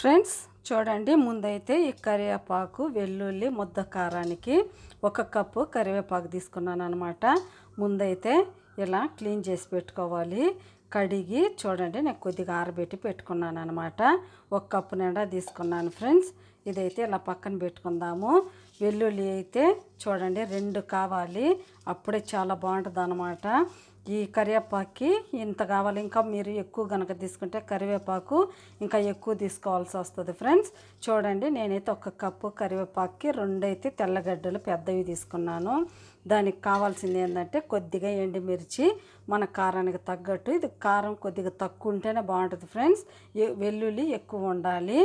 Friends చూడండి ముందైతే ఈ కరివేపాకు వెల్లుల్లి ముద్ద కారానికి ఒక కప్పు కరివేపాకు తీసుకున్నాను అనమాట ముందైతే ఇలా క్లీన్ చేసి పెట్టుకోవాలి. కడిగి చూడండి నేను కొద్దిగా ఆరబెట్టి పెట్టుకున్నాను అనమాట ఒక కప్పు నిండా తీసుకున్నాను ఫ్రెండ్స్. ఇదైతే ఇలా పక్కన పెట్టుకుందాము. వెల్లుల్లి అయితే చూడండి రెండు కావాలి. అప్పుడే చాలా బాగుంటుంది అనమాట ఈ కరివేపాకుకి ఇంత కావాలి. ఇంకా మీరు ఎక్కువ కనుక తీసుకుంటే కరివేపాకు ఇంకా ఎక్కువ తీసుకోవాల్సి వస్తుంది ఫ్రెండ్స్. చూడండి నేనైతే ఒక కప్పు కరివేపాకుకి రెండైతే తెల్లగడ్డలు పెద్దవి తీసుకున్నాను. దానికి కావాల్సింది ఏంటంటే కొద్దిగా ఎండుమిర్చి మన కారానికి తగ్గట్టు. ఇది కారం కొద్దిగా తక్కువ ఉంటేనే బాగుంటుంది ఫ్రెండ్స్. వెల్లుల్లి ఎక్కువ ఉండాలి.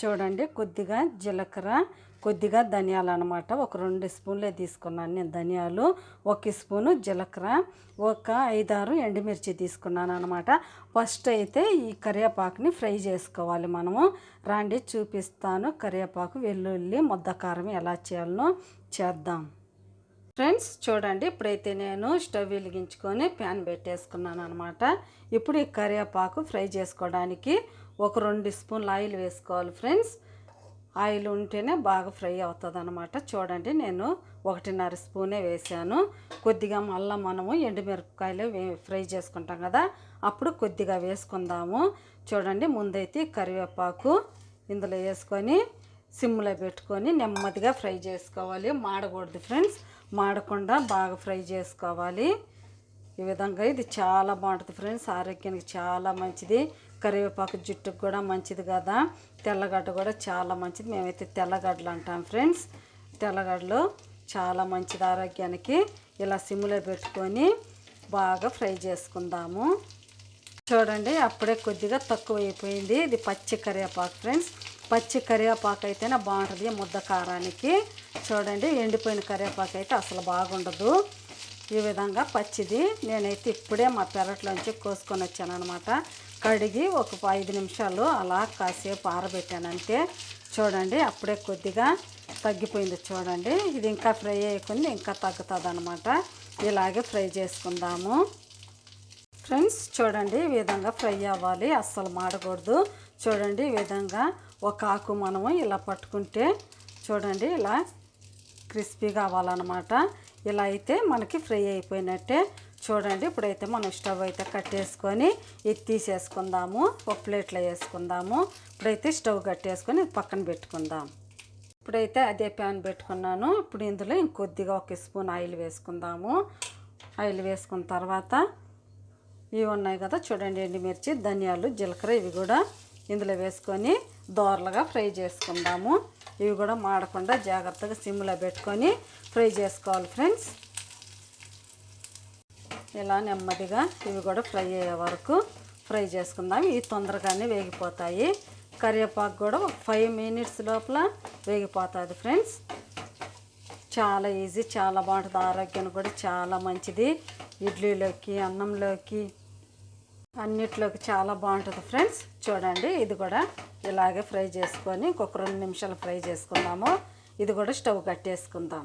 చూడండి కొద్దిగా జీలకర్ర కొద్దిగా ధనియాలు అనమాట ఒక రెండు స్పూన్లే తీసుకున్నాను నేను ధనియాలు ఒక స్పూను జీలకర్ర ఒక ఐదారు ఎండుమిర్చి తీసుకున్నాను అనమాట ఫస్ట్ అయితే ఈ కరివేపాకుని ఫ్రై చేసుకోవాలి మనము. రాండి చూపిస్తాను కరివేపాకు వెల్లుల్లి ముద్ద కారం ఎలా చేయాలనో చేద్దాం. ఫ్రెండ్స్ చూడండి ఇప్పుడైతే నేను స్టవ్ వెలిగించుకొని ప్యాన్ పెట్టేసుకున్నాను అనమాట ఇప్పుడు ఈ కరివేపాకు ఫ్రై చేసుకోవడానికి ఒక రెండు స్పూన్లు ఆయిల్ వేసుకోవాలి ఫ్రెండ్స్. ఆయిల్ ఉంటేనే బాగా ఫ్రై అవుతుంది అనమాట చూడండి నేను ఒకటిన్నర స్పూనే వేసాను కొద్దిగా మళ్ళీ మనము ఎండుమిరపకాయలు ఫ్రై చేసుకుంటాం కదా అప్పుడు కొద్దిగా వేసుకుందాము. చూడండి ముందైతే కరివేపాకు ఇందులో వేసుకొని సిమ్లో పెట్టుకొని నెమ్మదిగా ఫ్రై చేసుకోవాలి. మాడకూడదు ఫ్రెండ్స్ మాడకుండా బాగా ఫ్రై చేసుకోవాలి. ఈ విధంగా ఇది చాలా బాగుంటుంది ఫ్రెండ్స్ ఆరోగ్యానికి చాలా మంచిది. కరివేపాకు జుట్టుకు కూడా మంచిది కదా. తెల్లగడ్డ కూడా చాలా మంచిది. మేమైతే తెల్లగడ్డలు అంటాం ఫ్రెండ్స్. తెల్లగడ్డలు చాలా మంచిది ఆరోగ్యానికి. ఇలా సిమ్లో పెట్టుకొని బాగా ఫ్రై చేసుకుందాము. చూడండి అప్పుడే కొద్దిగా తక్కువ అయిపోయింది ఇది పచ్చి కరివేపాకు ఫ్రెండ్స్. పచ్చి కరివేపాకు అయితేనే బాగుంటుంది ముద్ద కారానికి. చూడండి ఎండిపోయిన కరివేపాకు అయితే అసలు బాగుండదు. ఈ విధంగా పచ్చిది. నేనైతే ఇప్పుడే మా పెరట్లోంచి కోసుకొని వచ్చాను అనమాట కడిగి ఒక ఐదు నిమిషాలు అలా కాసేపు ఆరబెట్టానంటే చూడండి అప్పుడే కొద్దిగా తగ్గిపోయింది చూడండి. ఇది ఇంకా ఫ్రై అయ్యకుంది ఇంకా తగ్గుతుంది అనమాట ఇలాగే ఫ్రై చేసుకుందాము. ఫ్రెండ్స్ చూడండి ఈ విధంగా ఫ్రై అవ్వాలి. అస్సలు మాడకూడదు. చూడండి ఈ విధంగా ఒక ఆకు మనము ఇలా పట్టుకుంటే చూడండి ఇలా క్రిస్పీగా అవ్వాలన్నమాట. ఇలా అయితే మనకి ఫ్రై అయిపోయినట్టే చూడండి ఇప్పుడైతే మనం స్టవ్ అయితే కట్టేసుకొని ఇది తీసేసుకుందాము. ఒక ప్లేట్లో వేసుకుందాము. ఇప్పుడైతే స్టవ్ కట్టేసుకొని పక్కన పెట్టుకుందాం. ఇప్పుడైతే అదే ప్యాన్ పెట్టుకున్నాను. ఇప్పుడు ఇందులో ఇంకొద్దిగా ఒక స్పూన్ ఆయిల్ వేసుకుందాము. ఆయిల్ వేసుకున్న తర్వాత ఇవి ఉన్నాయి కదా చూడండి ఎండుమిర్చి ధనియాలు జీలకర్ర ఇవి కూడా ఇందులో వేసుకొని దోరలుగా ఫ్రై చేసుకుందాము. ఇవి కూడా మాడకుండా జాగ్రత్తగా సిమ్లో పెట్టుకొని ఫ్రై చేసుకోవాలి ఫ్రెండ్స్. ఇలా నెమ్మదిగా ఇవి కూడా ఫ్రై అయ్యే వరకు ఫ్రై చేసుకుందాం. ఇవి తొందరగానే వేగిపోతాయి. కరివేపాకు కూడా ఒక ఫైవ్ మినిట్స్ లోపల వేగిపోతుంది ఫ్రెండ్స్. చాలా ఈజీ చాలా బాగుంటుంది. ఆరోగ్యానికి కూడా చాలా మంచిది. ఇడ్లీలోకి అన్నంలోకి అన్నిట్లోకి చాలా బాగుంటుంది ఫ్రెండ్స్. చూడండి ఇది కూడా ఇలాగే ఫ్రై చేసుకొని ఇంకొక రెండు నిమిషాలు ఫ్రై చేసుకుందాము. ఇది కూడా స్టవ్ కట్టేసుకుందాం.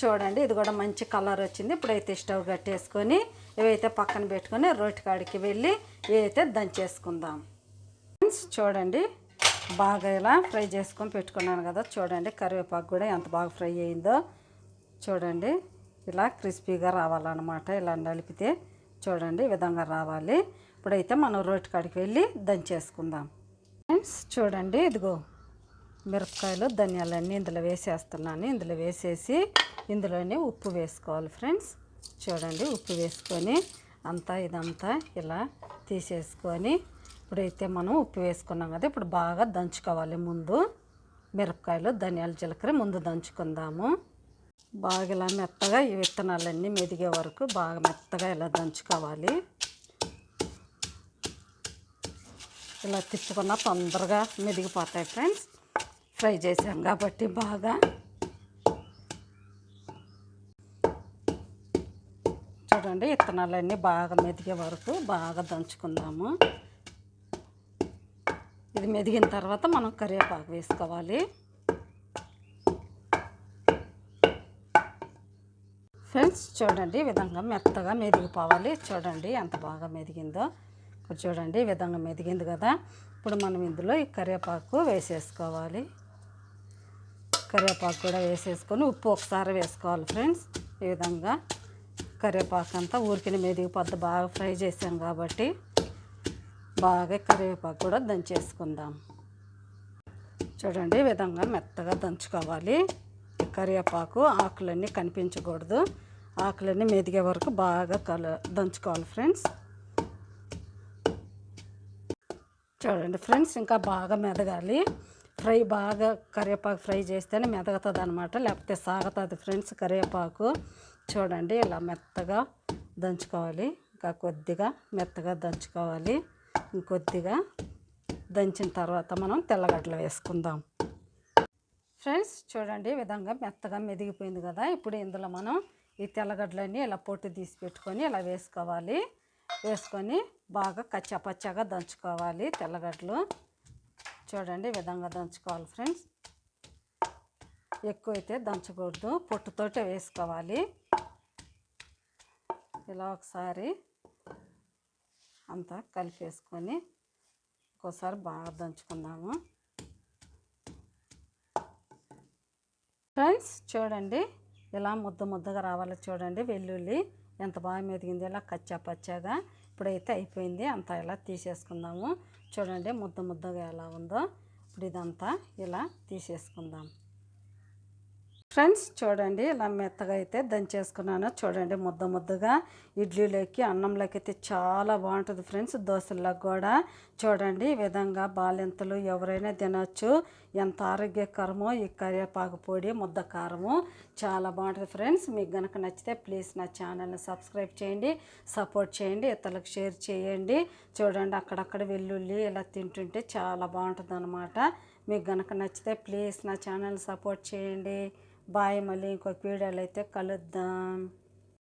చూడండి ఇది కూడా మంచి కలర్ వచ్చింది. ఇప్పుడైతే స్టవ్ కట్టేసుకొని ఇవైతే పక్కన పెట్టుకొని రోటి కాడికి వెళ్ళి ఇవైతే దంచేసుకుందాం. ఫ్రెండ్స్ చూడండి బాగా ఇలా ఫ్రై చేసుకొని పెట్టుకున్నాను కదా. చూడండి కరివేపాకు కూడా ఎంత బాగా ఫ్రై అయిందో. చూడండి ఇలా క్రిస్పీగా రావాలన్నమాట. ఇలా నలిపితే చూడండి ఈ విధంగా రావాలి. ఇప్పుడైతే మనం రోటి కాడికి వెళ్ళి దంచేసుకుందాం. ఫ్రెండ్స్ చూడండి ఇదిగో మిరపకాయలు ధనియాలన్నీ ఇందులో వేసేస్తున్నాను. ఇందులో వేసేసి ఇందులోనే ఉప్పు వేసుకోవాలి ఫ్రెండ్స్. చూడండి ఉప్పు వేసుకొని అంతా ఇదంతా ఇలా తీసేసుకొని ఇప్పుడైతే మనం ఉప్పు వేసుకున్నాం కదా ఇప్పుడు బాగా దంచుకోవాలి ముందు. మిరపకాయలు ధనియాల జీలకర్ర ముందు దంచుకుందాము. బాగా ఇలా మెత్తగా ఈ విత్తనాలన్నీ మెదిగే వరకు బాగా మెత్తగా ఇలా దంచుకోవాలి. ఇలా తిప్పుకున్న తొందరగా మెదిగిపోతాయి ఫ్రెండ్స్. ఫ్రై చేసాం కాబట్టి బాగా. చూడండి విత్తనాలన్నీ బాగా మెదిగే వరకు బాగా దంచుకుందాము. ఇది మెదిగిన తర్వాత మనం కరివేపాకు వేసుకోవాలి. ఫ్రెండ్స్ చూడండి ఈ విధంగా మెత్తగా మెదిగిపోవాలి. చూడండి ఎంత బాగా మెదిగిందో. ఇప్పుడు చూడండి ఈ విధంగా మెదిగింది కదా. ఇప్పుడు మనం ఇందులో ఈ కరివేపాకు వేసేసుకోవాలి. కరివేపాకు కూడా వేసేసుకొని ఉప్పు ఒకసారి వేసుకోవాలి ఫ్రెండ్స్. ఈ విధంగా కరివేపాకు అంతా ఊరికిన మెదిగిపోద్ది బాగా ఫ్రై చేసాం కాబట్టి బాగా కరివేపాకు కూడా దంచేసుకుందాం. చూడండి ఈ విధంగా మెత్తగా దంచుకోవాలి. కరివేపాకు ఆకులన్నీ కనిపించకూడదు. ఆకులన్నీ మెదిగే వరకు బాగా కల దంచుకోవాలి ఫ్రెండ్స్. చూడండి ఫ్రెండ్స్ ఇంకా బాగా మెదగాలి. ఫ్రై బాగా కరివేపాకు ఫ్రై చేస్తేనే మెదగుతుంది అనమాట లేకపోతే సాగుతుంది ఫ్రెండ్స్ కరివేపాకు చూడండి ఇలా మెత్తగా దంచుకోవాలి. ఇంకా కొద్దిగా మెత్తగా దంచుకోవాలి. ఇంకొద్దిగా దంచిన తర్వాత మనం తెల్లగడ్డలు వేసుకుందాం. ఫ్రెండ్స్ చూడండి ఈ విధంగా మెత్తగా మెదిగిపోయింది కదా. ఇప్పుడు ఇందులో మనం ఈ తెల్లగడ్డలన్నీ ఇలా పొట్టు తీసి పెట్టుకొని ఇలా వేసుకోవాలి. వేసుకొని బాగా కచ్చాపచ్చాగా దంచుకోవాలి తెల్లగడ్డలు. చూడండి ఈ విధంగా దంచుకోవాలి ఫ్రెండ్స్. ఎక్కువైతే దంచకూడదు పొట్టుతోటే వేసుకోవాలి. ఇలా ఒకసారి అంతా కలిపేసుకొని ఒక్కోసారి బాగా దంచుకుందాము. ఫ్రెండ్స్ చూడండి ఇలా ముద్ద ముద్దగా రావాలి చూడండి వెల్లుల్లి ఎంత బాగా మెదిగింది ఇలా కచ్చా పచ్చాగా. ఇప్పుడైతే అయిపోయింది అంతా ఇలా తీసేసుకుందాము. చూడండి ముద్ద ముద్దగా ఎలా ఉందో. ఇప్పుడు ఇదంతా ఇలా తీసేసుకుందాం. ఫ్రెండ్స్ చూడండి ఇలా మెత్తగా అయితే దంచేసుకున్నాను. చూడండి ముద్ద ముద్దగా ఇడ్లీలోకి అన్నంలోకి అయితే చాలా బాగుంటుంది ఫ్రెండ్స్ దోశలకు కూడా. చూడండి ఈ విధంగా బాలింతలు ఎవరైనా తినచ్చు. ఎంత ఆరోగ్యకరమో ఈ కరివేపాకు పొడి ముద్ద కారము. చాలా బాగుంటుంది ఫ్రెండ్స్. మీకు కనుక నచ్చితే ప్లీజ్ నా ఛానల్ని సబ్స్క్రైబ్ చేయండి సపోర్ట్ చేయండి ఇతరులకు షేర్ చేయండి. చూడండి అక్కడక్కడ వెల్లుల్లి ఇలా తింటుంటే చాలా బాగుంటుంది అనమాట మీకు కనుక నచ్చితే ప్లీజ్ నా ఛానల్ సపోర్ట్ చేయండి. బాయ్ మళ్ళీ ఇంకొక వీడియోలో అయితే కలుద్దాం.